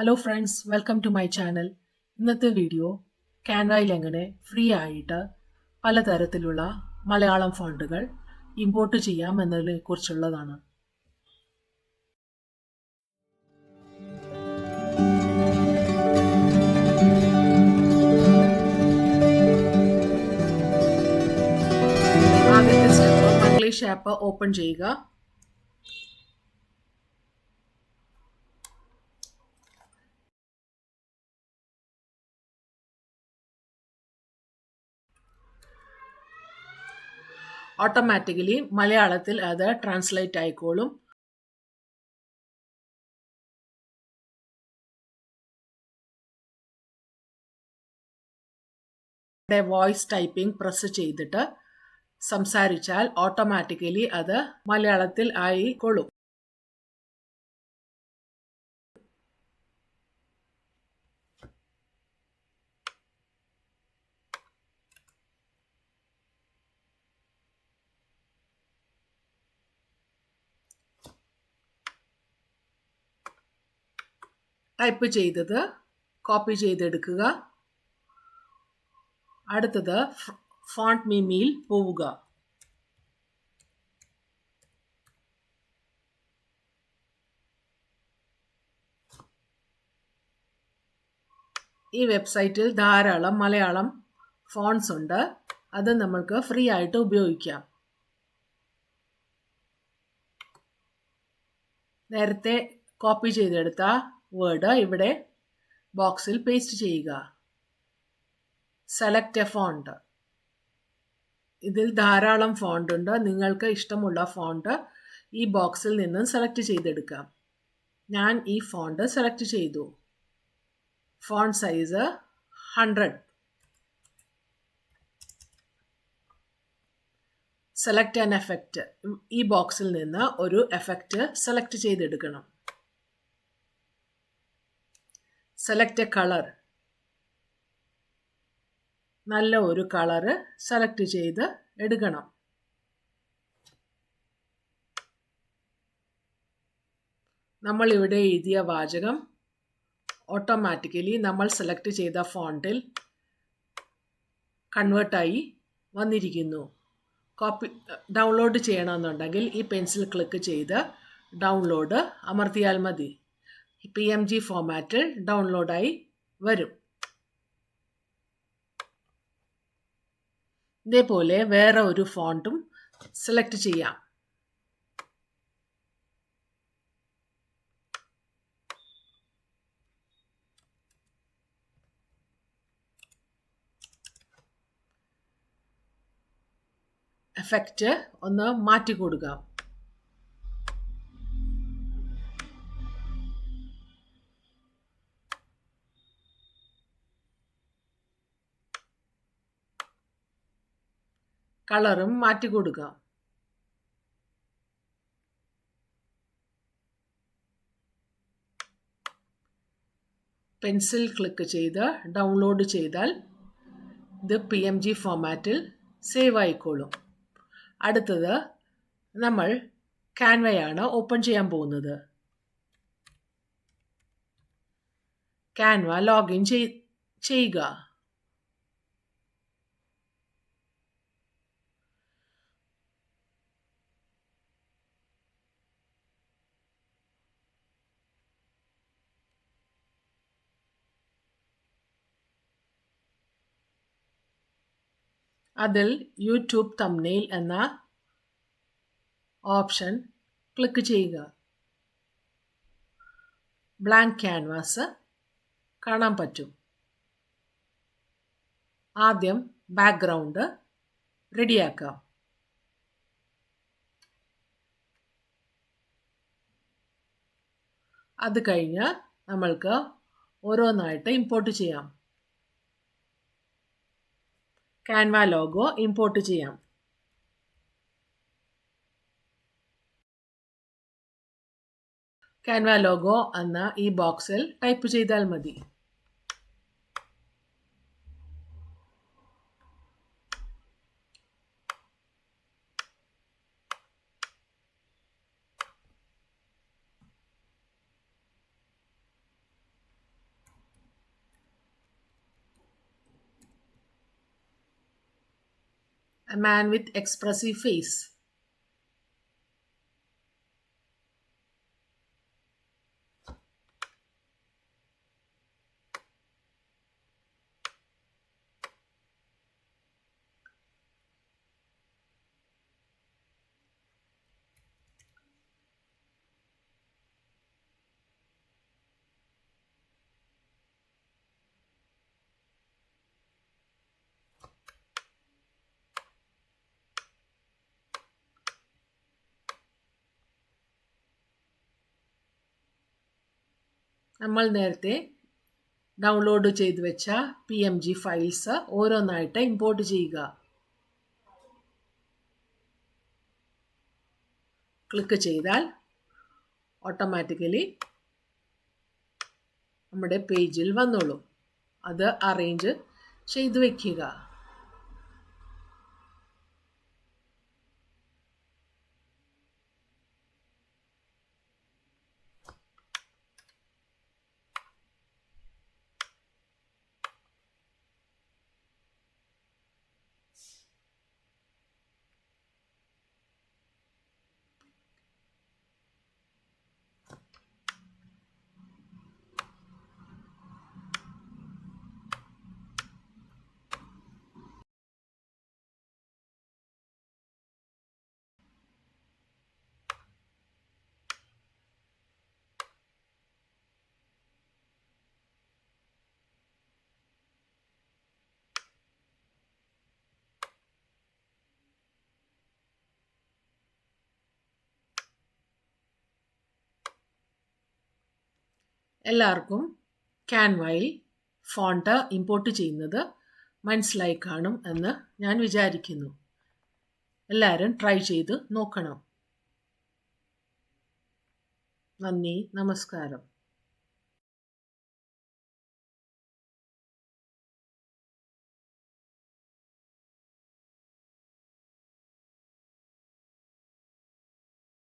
Hello friends welcome to my channel ഇന്നത്തെ video ക്യാൻവയിൽ എങ്ങനെ ഫ്രീ ആയിട്ട് പലതരത്തിലുള്ള മലയാളം ഫോണ്ടുകൾ ഇമ്പോർട്ട് ചെയ്യാം എന്നതിനെ കുറിച്ചുള്ളതാണ്. മംഗ്ലീഷ് ആപ്പ് ഓപ്പൺ ചെയ്യുക. ഓട്ടോമാറ്റിക്കലി മലയാളത്തിൽ അത് ട്രാൻസ്ലേറ്റ് ആയിക്കോളും. വോയിസ് ടൈപ്പിംഗ് പ്രസ് ചെയ്തിട്ട് സംസാരിച്ചാൽ ഓട്ടോമാറ്റിക്കലി അത് മലയാളത്തിൽ ആയിക്കൊള്ളും. ടൈപ്പ് ചെയ്തത് കോപ്പി ചെയ്തെടുക്കുക. അടുത്തത് ഫോണ്ട് മീമിയിൽ പോവുക. ഈ വെബ്സൈറ്റിൽ ധാരാളം മലയാളം ഫോൺസ് ഉണ്ട്. അത് നമ്മൾക്ക് ഫ്രീ ആയിട്ട് ഉപയോഗിക്കാം. നേരത്തെ കോപ്പി ചെയ്തെടുത്ത വേർഡ് ഇവിടെ ബോക്സിൽ പേസ്റ്റ് ചെയ്യുക. സെലക്ട് എ ഫോണ്ട് ഇതിൽ ധാരാളം ഫോണ്ട് ഉണ്ട്. നിങ്ങൾക്ക് ഇഷ്ടമുള്ള ഫോണ്ട് ഈ ബോക്സിൽ നിന്നും സെലക്ട് ചെയ്തെടുക്കാം. ഞാൻ ഈ ഫോണ്ട് സെലക്ട് ചെയ്തു. Font size hundred select an effect ഈ ബോക്സിൽ നിന്ന് ഒരു എഫക്റ്റ് സെലക്ട് ചെയ്തെടുക്കണം. സെലക്ട് എ കളർ നല്ല ഒരു കളറ് സെലക്ട് ചെയ്ത് എടുക്കണം. നമ്മൾ ഇവിടെ എഴുതിയ വാചകം ഓട്ടോമാറ്റിക്കലി നമ്മൾ സെലക്ട് ചെയ്ത ഫോണ്ടിൽ കൺവേർട്ടായി വന്നിരിക്കുന്നു. കോപ്പി ഡൗൺലോഡ് ചെയ്യണമെന്നുണ്ടെങ്കിൽ ഈ പെൻസിൽ ക്ലിക്ക് ചെയ്ത് ഡൗൺലോഡ് അമർത്തിയാൽ മതി. പി എം ജി ഫോമാറ്റിൽ ഡൗൺലോഡായി വരും. ഇതേപോലെ വേറെ ഒരു ഫോണ്ടും സെലക്ട് ചെയ്യാം. എഫക്റ്റ് ഒന്ന് മാറ്റി കൊടുക്കാം കളറും മാറ്റി കൊടുക്കാം പെൻസിൽ ക്ലിക്ക് ചെയ്ത് ഡൗൺലോഡ് ചെയ്താൽ ഇത് പി എം ജി ഫോമാറ്റിൽ സേവ് ആയിക്കോളും. അടുത്തത് നമ്മൾ ക്യാൻവയാണ് ഓപ്പൺ ചെയ്യാൻ പോകുന്നത്. ക്യാൻവ ലോഗിൻ ചെയ്യുക. അതിൽ യൂട്യൂബ് തംനെയിൽ എന്ന ഓപ്ഷൻ ക്ലിക്ക് ചെയ്യുക. ബ്ലാങ്ക് ക്യാൻവാസ് കാണാൻ പറ്റും. ആദ്യം ബാക്ക്ഗ്രൗണ്ട് റെഡിയാക്കാം അത് കഴിഞ്ഞ് നമ്മൾക്ക് ഓരോന്നായിട്ട് ഇമ്പോർട്ട് ചെയ്യാം. ക്യാൻവ ലോഗോ ഇമ്പോർട്ട് ചെയ്യാം. കാൻവ ലോഗോ എന്ന ഈ ബോക്സിൽ ടൈപ്പ് ചെയ്താൽ മതി. A man with expressive face. നമ്മൾ നേരത്തെ ഡൗൺലോഡ് ചെയ്ത് വെച്ച പി എം ജി ഫയൽസ് ഓരോന്നായിട്ട് ഇമ്പോർട്ട് ചെയ്യുക. ക്ലിക്ക് ചെയ്താൽ ഓട്ടോമാറ്റിക്കലി നമ്മുടെ പേജിൽ വന്നോളൂ. അത് അറേഞ്ച് ചെയ്തു വയ്ക്കുക എല്ലാവർക്കും ക്യാൻവയിൽ ഫോണ്ട് ഇമ്പോർട്ട് ചെയ്യുന്നത് മനസ്സിലായി കാണും എന്ന് ഞാൻ വിചാരിക്കുന്നു. എല്ലാവരും ട്രൈ ചെയ്ത് നോക്കണം. നന്ദി നമസ്കാരം.